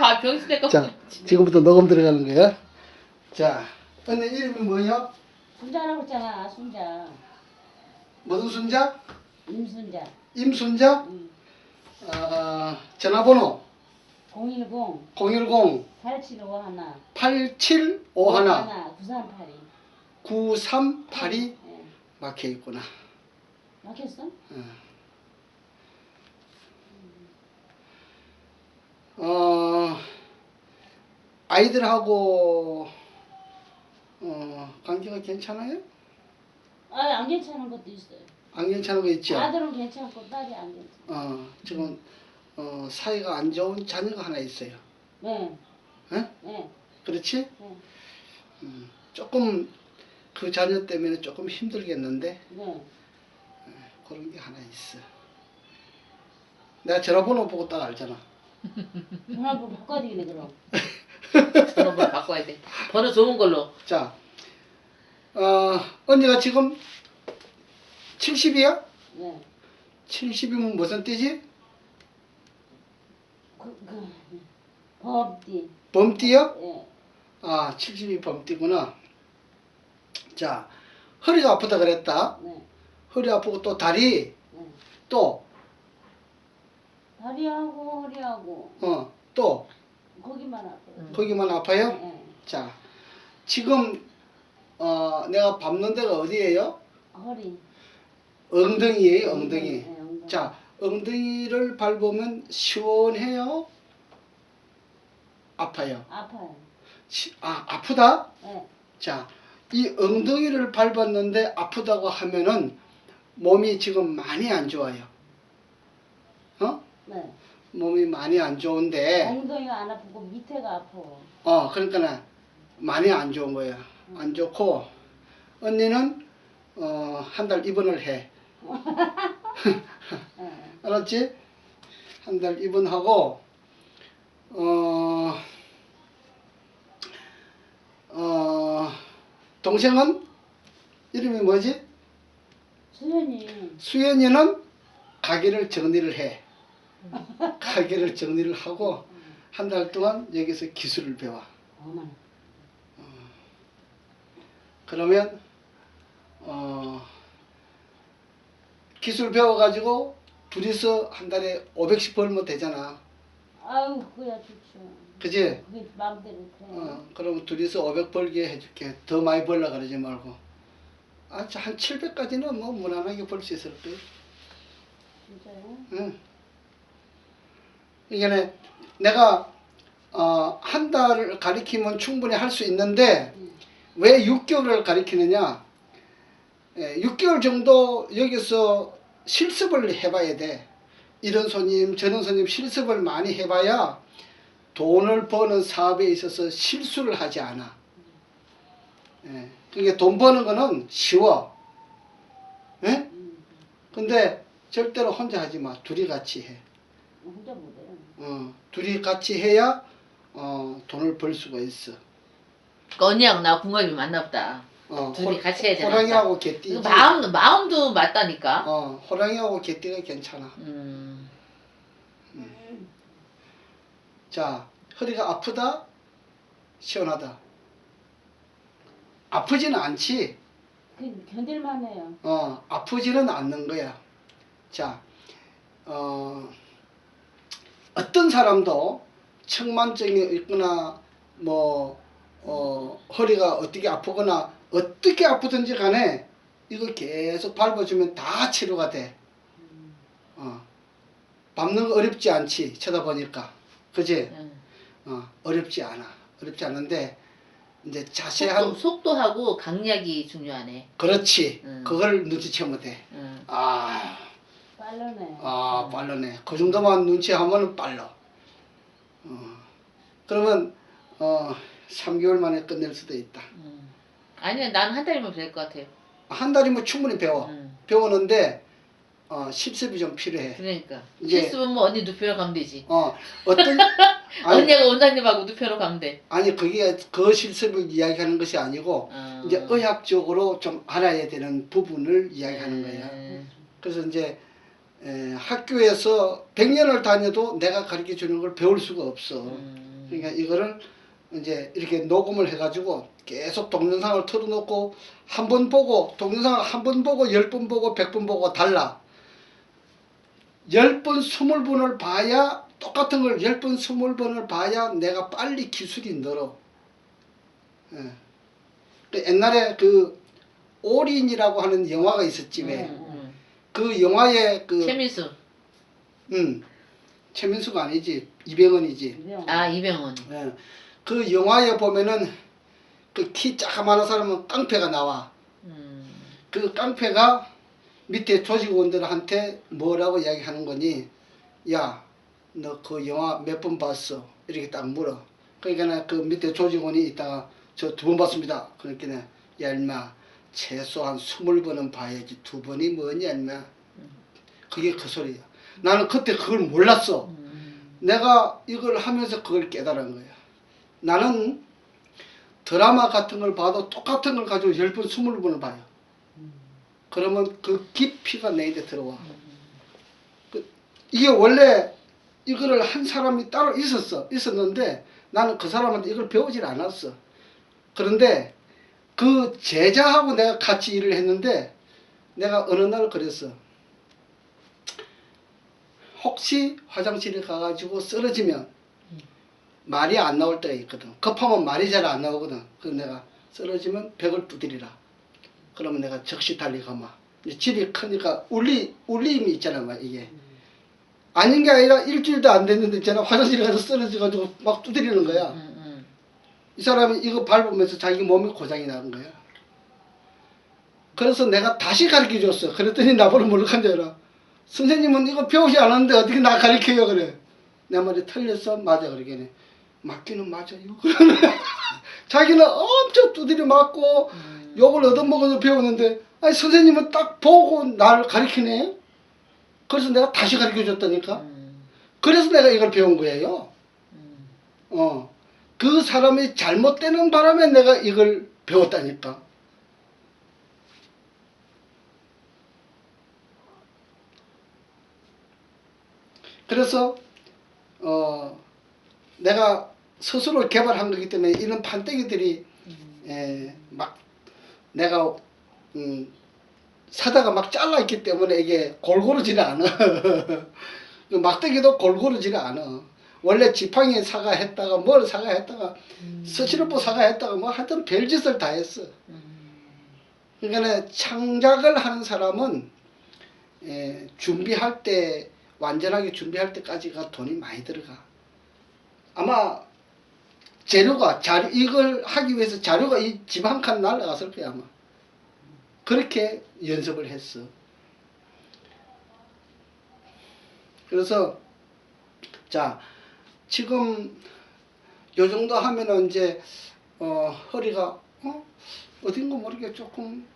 아 병신 내가 자, 지금부터 녹음 들어가는 거야. 자, 언니 이름이 뭐야? 순자라고 했잖아 순자 무슨 순자? 임순자 임순자? 응. 아, 전화번호 010 010 875 하나 8751 9382 9382 예. 막혀 있구나. 막혔어? 어, 아이들하고 어, 관계가 괜찮아요? 아안 괜찮은 것도 있어요 안 괜찮은 거 있죠? 아들은 괜찮고 딸이 안 괜찮아 어, 지금 어, 사이가 안 좋은 자녀가 하나 있어요. 네 예? 네, 그렇지? 네, 음, 조금 그 자녀 때문에 조금 힘들겠는데 네. 그런 게 하나 있어. 내가 전화번호 보고 딱 알잖아. 전화번호 바꿔야 되겠네 그럼 번호를 바꿔야 돼. 번호 좋은 걸로. 자, 어, 언니가 지금 70이야? 네. 70이면 무슨 띠지? 그, 그, 범띠 범띠요? 예. 아, 70이 범띠구나. 자, 허리가 아프다 그랬다. 네. 허리 아프고 또 다리, 네. 또, 다리하고 허리하고 어, 또, 거기만 아파요 거기만 아파요? 네. 자, 지금, 어, 내가 밟는 데가 어디예요? 허리 엉덩이에요, 엉덩이. 네, 엉덩이. 자, 엉덩이를 밟으면 시원해요? 아파요? 아파요 시- 아, 아프다? 네. 자, 이 엉덩이를 밟았는데 아프다고 하면은 몸이 지금 많이 안 좋아요. 어? 네. 몸이 많이 안 좋은데, 엉덩이가 안 아프고 밑에가 아파 어, 그러니까 많이 안 좋은 거야. 안 좋고, 언니는, 어, 한 달 입원을 해. 네. 알았지? 한 달 입원하고, 어, 어, 동생은? 이름이 뭐지? 수현이 수연이는 가게를 정리를 해. 가게를 정리를 하고, 한 달 동안 여기서 기술을 배워. 어머나 그러면, 어, 기술 배워가지고, 둘이서 한 달에 500씩 벌면 되잖아. 아유 그거야 좋죠 그지? 그게 마음대로 돼 어, 그럼 둘이서 500 벌게 해줄게. 더 많이 벌라 그러지 말고. 아, 저한 700까지는 뭐 무난하게 벌 수 있을 거야. 진짜요? 응. 이게 내가 어, 한 달을 가리키면 충분히 할 수 있는데 응. 왜 6개월을 가리키느냐? 예, 6개월 정도 여기서 실습을 해봐야 돼. 이런 손님, 저런 손님 실습을 많이 해봐야 돈을 버는 사업에 있어서 실수를 하지 않아. 예, 그게 돈 버는 거는 쉬워. 예? 응. 근데 절대로 혼자 하지 마. 둘이 같이 해. 혼자 어, 둘이 같이 해야 어, 돈을 벌 수가 있어. 그 언니하고 나 궁합이 맞나 보다. 어, 둘이 호- 같이 해야 되나 호랑이하고 개띠. 그 마음 마음도 맞다니까. 어, 호랑이하고 개띠가 괜찮아. 음. 자, 허리가 아프다, 시원하다. 아프지는 않지. 그 견딜만 해요 어, 아프지는 않는 거야. 자, 어, 어떤 사람도 청만증이 있거나, 뭐, 어, 허리가 어떻게 아프거나, 어떻게 아프든지 간에 이거 계속 밟아주면 다 치료가 돼. 어, 밟는 거 어렵지 않지, 쳐다보니까. 그지? 음. 어, 어렵지 않아. 어렵지 않은데, 이제 자세한, 속도, 속도하고 강약이 중요하네. 그렇지. 음. 그걸 눈치채면 돼. 음. 아, 빨라네 아, 빠르네. 그 정도만 눈치하면 빨라. 어. 그러면, 어, 3개월 만에 끝낼 수도 있다. 음. 아니야, 난한 달이면 될 것 같아요. 한 달이면 충분히 배워. 음. 배우는데, 어, 실습이 좀 필요해. 그러니까 이제- 실수면 뭐 언니 누표로 가면 되지. 어, 어떤, 아니, 언니가 원장님하고 누표로 가면 돼. 아니, 그게 그 실습을 이야기하는 것이 아니고, 어. 이제 의학적으로 좀 알아야 되는 부분을 이야기하는 거야. 음. 그래서 이제 에, 학교에서 100년을 다녀도 내가 가르쳐 주는 걸 배울 수가 없어. 음. 그러니까 이거를 이제 이렇게 녹음을 해가지고 계속 동영상을 틀어놓고 한 번 보고 동영상을 한 번 보고 열 번 보고 백 번 보고 달라. 열 번, 스물 번을 봐야 똑같은 걸 열 번, 스물 번을 봐야 내가 빨리 기술이 늘어. 예. 그 옛날에 그 올인이라고 하는 영화가 있었지 왜? 음. 그 영화의 그 최민수. 음, 최민수가 아니지 이병헌이지. 아 이병헌. 예. 그 영화에 보면은 그키 자그마한 사람은 깡패가 나와. 음. 그 깡패가 밑에 조직원들한테 뭐라고 이야기하는 거니? 야, 너 그 영화 몇 번 봤어? 이렇게 딱 물어. 그러니까 그 밑에 조직원이 있다가 저 두 번 봤습니다. 그러니까 야 인마 최소한 스물 번은 봐야지 두 번이 뭐냐 인마. 그게 그 소리야. 나는 그때 그걸 몰랐어. 음. 내가 이걸 하면서 그걸 깨달은 거야. 나는 드라마 같은 걸 봐도 똑같은 걸 가지고 열 번, 스물 번을 봐요. 그러면 그 깊이가 내 입에 들어와. 그, 이게 원래 이거를 한 사람이 따로 있었어. 있었는데 나는 그 사람한테 이걸 배우질 않았어. 그런데 그 제자하고 내가 같이 일을 했는데 내가 어느 날 그랬어. 혹시 화장실에 가가지고 쓰러지면 말이 안 나올 때가 있거든. 급하면 말이 잘 안 나오거든. 그래서 내가 쓰러지면 벽을 두드리라. 그러면 내가 즉시 달려가마. 이제 집이 크니까 울리, 울림이 있잖아, 막 이게. 아닌 게 아니라 일주일도 안 됐는데 있잖아. 화장실에 가서 쓰러져가지고 막 두드리는 거야. 이 사람이 이거 밟으면서 자기 몸이 고장이 나는 거야. 그래서 내가 다시 가르쳐 줬어. 그랬더니 나보고 몰락한 줄 알아. 선생님은 이거 배우지 않았는데 어떻게 나 가르쳐요? 그래. 내 말이 틀렸어? 맞아. 그러겠네. 맞기는 맞아요. 자기는 엄청 두드려 맞고 음. 욕을 얻어먹어서 배우는데 아니 선생님은 딱 보고 나를 가르치네. 그래서 내가 다시 가르쳐 줬다니까. 음. 그래서 내가 이걸 배운 거예요. 음. 어. 그 사람이 잘못되는 바람에 내가 이걸 배웠다니까. 그래서 어 내가 스스로 개발한 거기 때문에 이런 판때기들이 에, 막 내가 음, 사다가 막 잘라 있기 때문에 이게 골고루지는 않아. 그 막대기도 골고루지는 않아. 원래 지팡이 사가 했다가 뭘 사가 했다가 서치로보 사가 했다가 뭐 하여튼 별짓을 다 했어. 그러니까 창작을 하는 사람은 에, 준비할 때 완전하게 준비할 때까지가 돈이 많이 들어가. 아마 재료가 자료 이걸 하기 위해서 자료가 이 집 한 칸 날라갔을 거야 아마. 그렇게 연습을 했어. 그래서 자 지금 요 정도 하면은 이제 어 허리가 어 어딘가 모르게 조금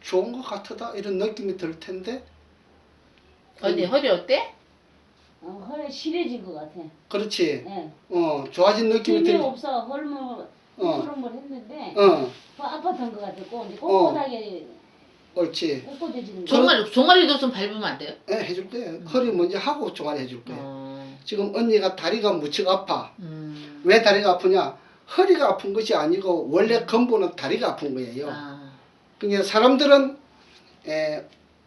좋은 것 같다 이런 느낌이 들 텐데 언니 허리 어때? 어, 허리 실해진 것 같아. 그렇지 예. 어 좋아진 느낌이 힘이 들 없어. 헐물 어. 헐물 했는데 어 뭐 아팠던 것 같고 이제 꼿꼿하게 옳지 꼿꼿해지는 거. 종아리 종아리도 좀 밟으면 안 돼요? 예, 해줄 거야 허리 먼저 하고 종아리 해줄 거야 어. 지금 언니가 다리가 무척 아파 음. 왜 다리가 아프냐 허리가 아픈 것이 아니고 원래 근본은 다리가 아픈 거예요 아. 그러니까 사람들은 에,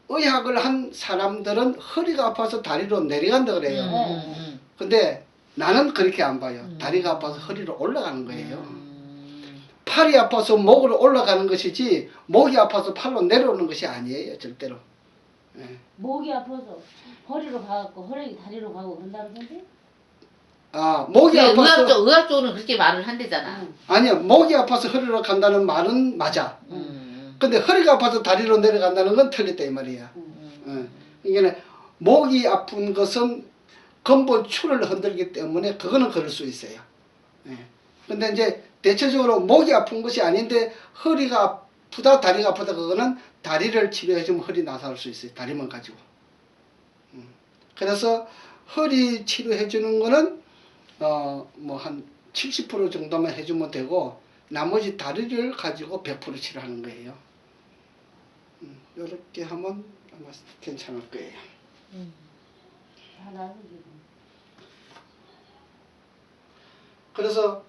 의학을 한 사람들은 허리가 아파서 다리로 내려간다 그래요. 음, 음, 음. 근데 나는 그렇게 안 봐요. 음. 다리가 아파서 허리로 올라가는 거예요. 음. 팔이 아파서 목으로 올라가는 것이지 목이 아파서 팔로 내려오는 것이 아니에요. 절대로. 예. 목이 아파서 허리로 가고 허리 다리로 가고 그런다는 건데? 아 목이 그게 아파서 의학 쪽 의학 쪽으로는 그렇게 말을 한대잖아. 응. 아니야 목이 아파서 허리로 간다는 말은 맞아. 음. 근데 허리가 아파서 다리로 내려간다는 건 틀렸다 이 말이야. 음. 예. 그러니까 목이 아픈 것은 근본 추를 흔들기 때문에 그거는 그럴 수 있어요. 예. 근데 이제 대체적으로 목이 아픈 것이 아닌데 허리가 아프다 다리가 아프다 그거는 다리를 치료해 주면 허리 나사할 수 있어요. 다리만 가지고. 음. 그래서 허리 치료해 주는 거는 어 뭐 한 70% 정도만 해주면 되고 나머지 다리를 가지고 100% 치료하는 거예요. 음, 이렇게 하면 아마 괜찮을 거예요. 음. 지금. 그래서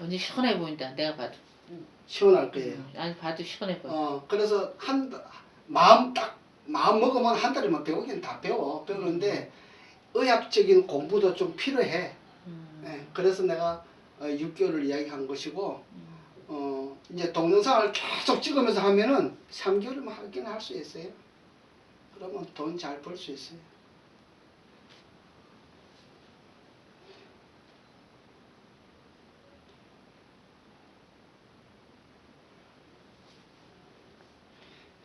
언니 시원해 보인다. 내가 봐도. 시원할 거예요. 음, 아니 봐도 시원해 보여. 어, 그래서 한 마음 딱 마음 먹으면 한 달이면 배우긴 다 배워. 배우는데 의학적인 공부도 좀 필요해. 음. 예, 그래서 내가 어, 6개월을 이야기한 것이고 음. 어, 이제 동영상을 계속 찍으면서 하면은 3개월이면 하긴 할 수 있어요. 그러면 돈 잘 벌 수 있어요.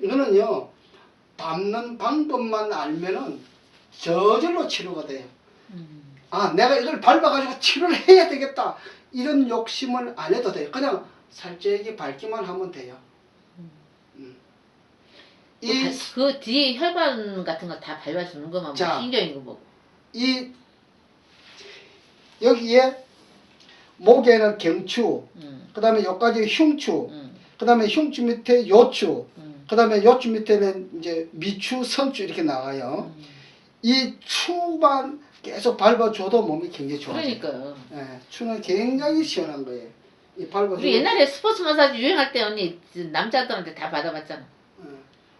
이거는요, 밟는 방법만 알면은 저절로 치료가 돼요. 음. 아, 내가 이걸 밟아가지고 치료를 해야 되겠다. 이런 욕심을 안 해도 돼요. 그냥 살짝이 밟기만 하면 돼요. 음. 음. 그, 이, 바- 그 뒤에 혈관 같은 거 다 밟아주는 거만 뭐 자. 신경인 거 보고. 이, 여기에 목에는 경추, 음. 그 다음에 여기까지 흉추, 음. 그 다음에 흉추 밑에 요추, 음. 그 다음에 요추 밑에는 이제 미추, 선추 이렇게 나가요. 음. 이 추만 계속 밟아줘도 몸이 굉장히 좋아져요. 그러니까요. 예, 추는 굉장히 시원한 거예요. 이 밟아주고. 우리 옛날에 스포츠 마사지 유행할 때 언니 남자들한테 다 받아봤잖아. 예.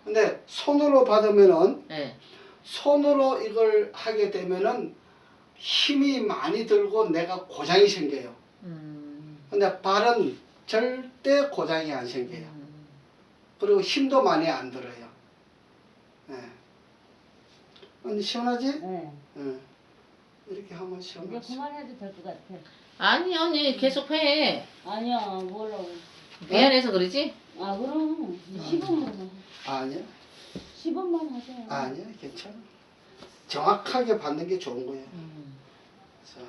근데 손으로 받으면은 예. 손으로 이걸 하게 되면은 힘이 많이 들고 내가 고장이 생겨요. 음. 근데 발은 절대 고장이 안 생겨요. 음. 그리고 힘도 많이 안 들어요. 예. 언니 시원하지? 네. 예. 이렇게 하면 이제 시원하지. 그만해도 될 것 같아. 아니 언니 계속 해. 아니야, 뭐라고. 미안해서 그러지? 아, 그럼 10원만 아니야, 10원만 하세요. 아니야, 괜찮아. 정확하게 받는 게 좋은 거예요. 음. 자,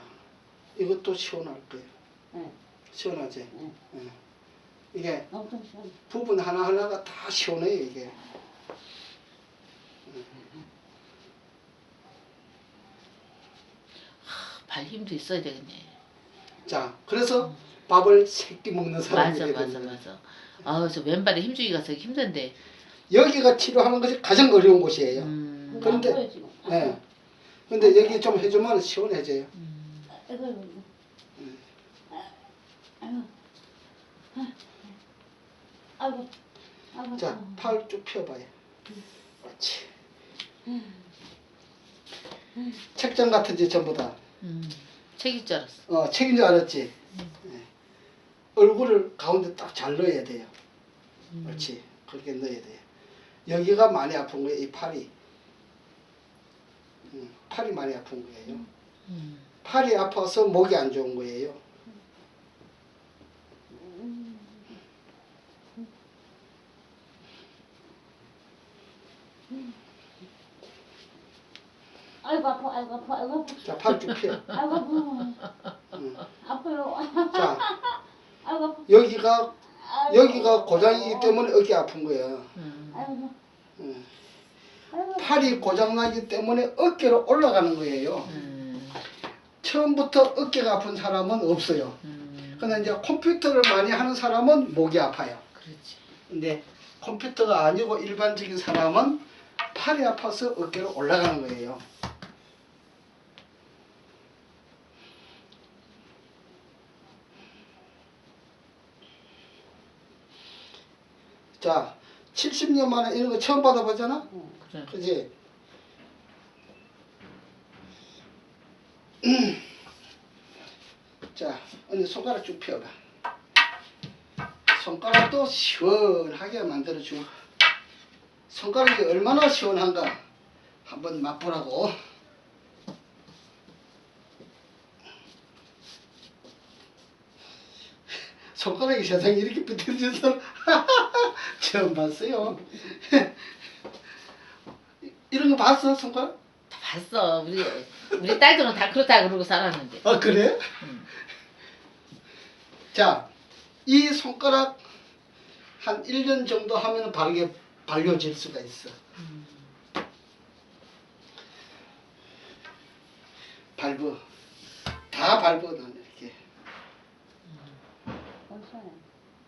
이것도 시원할 거예요. 네. 시원하지? 네. 예. 이게. 부분 하나하나가 다 시원해요, 이게. 발 힘도 있어야 되겠네. 자, 그래서 밥을 세끼 먹는 사람이 맞아 맞아. 맞아. 아우 저 왼발에 힘주기가 되게 힘든데. 여기가 치료하는 것이 가장 어려운 곳이에요. 음. 그런데- 예. 근데 여기 좀 해주면 시원해져요. 음. 음. 아이고. 아이고. 자, 팔 쭉 펴봐요. 그렇지. 책장 같은지 전부 다. 음. 책일 줄 알았어. 어, 책인 줄 알았지? 예. 얼굴을 가운데 딱 잘 넣어야 돼요. 음. 그렇지. 그렇게 넣어야 돼요. 여기가 많이 아픈 거예요, 이 팔이. 음, 팔이 많이 아픈 거예요. 음. 팔이 아파서 목이 안 좋은 거예요. 아이고 아파 아이고 아파 아이고 아파 자, 팔 쭉 펴. 아이고 아파 음. 아파요 자, 아이고 아파 여기가 아이고. 여기가 고장이기 때문에 어깨 아픈 거예요. 음. 아이고 음. 아이고 팔이 고장나기 때문에 어깨로 올라가는 거예요. 음. 처음부터 어깨가 아픈 사람은 없어요. 음. 근데 이제 컴퓨터를 많이 하는 사람은 목이 아파요. 그렇지. 근데 컴퓨터가 아니고 일반적인 사람은 팔이 아파서 어깨로 올라가는 거예요. 자, 70년 만에 이런 거 처음 받아보잖아? 그래. 그지? 자, 언니 손가락 쭉 펴봐. 손가락도 시원하게 만들어주고 손가락이 얼마나 시원한가 한번 맛보라고. 손가락이 세상에 이렇게 사람 처음 봤어요. 이런 거 봤어 손가락? 다 봤어. 우리 우리 딸들은 다 그렇다 그러고 살았는데. 아 그래? 음. 자, 이 손가락 한 1년 정도 하면 바르게 발려질 수가 있어. 음. 밟어. 다 밟어 넌 이렇게.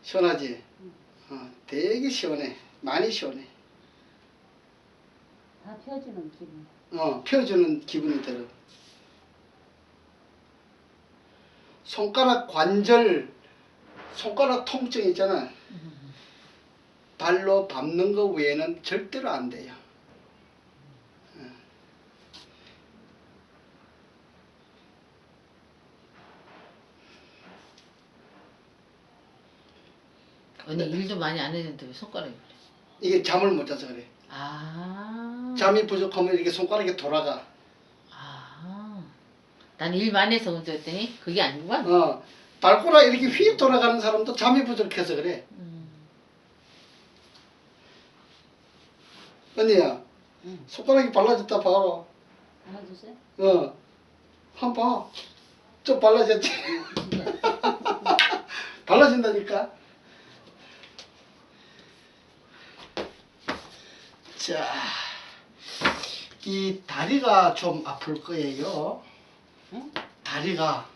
시원하지? 어, 되게 시원해. 많이 시원해. 펴주는 기분. 어, 펴주는 기분이 들어. 손가락 관절, 손가락 통증 있잖아. 발로 밟는 거 외에는 절대로 안 돼요. 언니 일도 많이 안 했는데 왜 손가락이 그래? 이게 잠을 못 자서 그래. 아. 잠이 부족하면 이렇게 손가락이 돌아가. 아. 난 일 많이 해서 문제 했더니 그게 아니구만. 어, 발가락 이렇게 휙 돌아가는 사람도 잠이 부족해서 그래. 음. 언니야, 응. 손가락이 발라졌다 봐라. 알아주세요. 어, 한 봐. 좀 발라졌지? 진짜. 발라진다니까. 자, 이 다리가 좀 아플 거예요. 응? 다리가.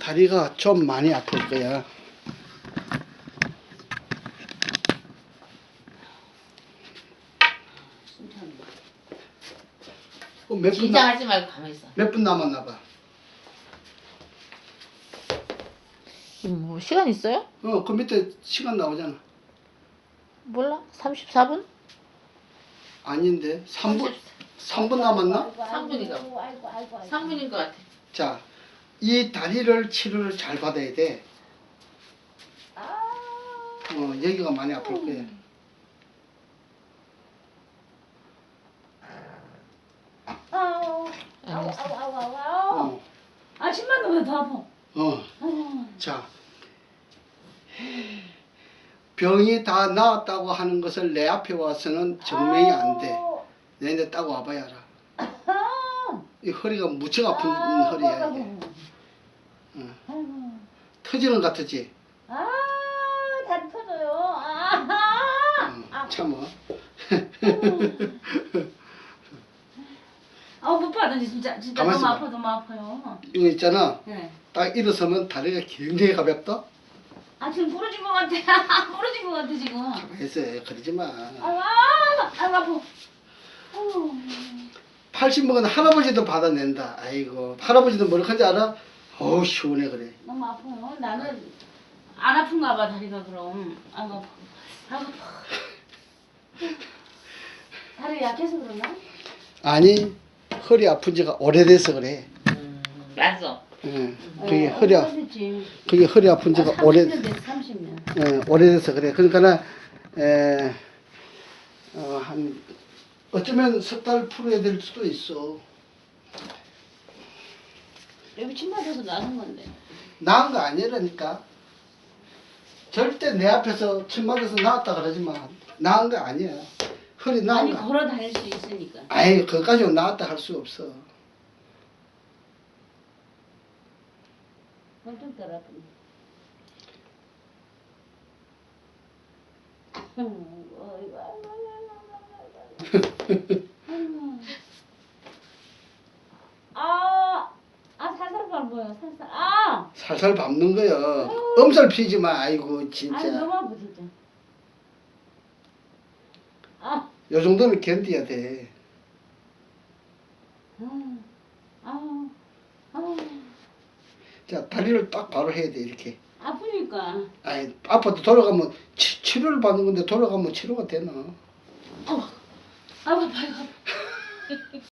다리가 좀 많이 아플 거야. 어, 몇 분, 남, 긴장하지 말고 가만히 있어. 몇분 남았나 봐. 뭐 시간 있어요? 어, 그 밑에 시간 나오잖아. 몰라. 34분? 아닌데, 3분, 3분 남았나? 아이고, 아이고, 삼분이가. 아이고 아이고 아이고. 3분인 것 같아. 자, 이 다리를 치료를 잘 받아야 돼. 아. 어, 여기가 많이 아플 거야. 아우. 아우 알겠어. 아우 아우 아우 아우. 어, 아침만 넣으면 더 아파. 어. 아유. 자, 병이 다 나았다고 하는 것을 내 앞에 와서는 증명이 안 돼. 내내 따고 와봐야 알아. 아. 이 허리가 무척 아픈 아, 허리야. 응. 터지는 것 같지? 아, 다리 터져요. 아, 응, 아, 참아. 아우 못 받으니 진짜 진짜 너무 있어 봐. 아파 너무 아파요. 이거 있잖아. 네. 딱 일어서면 다리가 굉장히 가볍다. 아 지금 부러진 것 같아. 부러진 것 같아 지금. 있어. 그러지 마. 아유, 아, 아유 아파. 아유. 80 먹은 할아버지도 받아낸다. 아이고. 할아버지도 하는지 알아? 어우 시원해 그래. 너무 아파요. 나는 안 아픈가 봐 다리가 그럼. 아유 아파. 아파. 다리 약해서 그러나? 아니 허리 아픈 지가 오래돼서 그래. 음, 맞어. 응. 그게 허리 아, 지 그게 허리 아픈 지가 오래 30년 됐어 30년. 예, 오래돼서 그래. 그러니까는 에, 어, 한 어쩌면 석 달 풀어야 될 수도 있어. 여기 침 맞아서 나는 건데. 나은 거 아니라니까. 절대 내 앞에서 침 맞아서 나았다 그러지 마. 나은 거 아니야. 허리 나은 아니 거. 걸어 다닐 수 있으니까. 아이 그까지 나았다 할 수 없어. 아이고. 아, 아 살살 발 보여, 살살. 아, 살살 밟는 거야. 엄살 피지 마. 아이고 진짜. 아니 너무 아파 진짜. 아, 요 정도는 견뎌야 돼. 아, 아, 아, 자 다리를 딱 바로 해야 돼 이렇게. 아프니까. 아니 아파도 돌아가면 치, 치료를 받는 건데 돌아가면 치료가 되나? 아, 아파, 아파.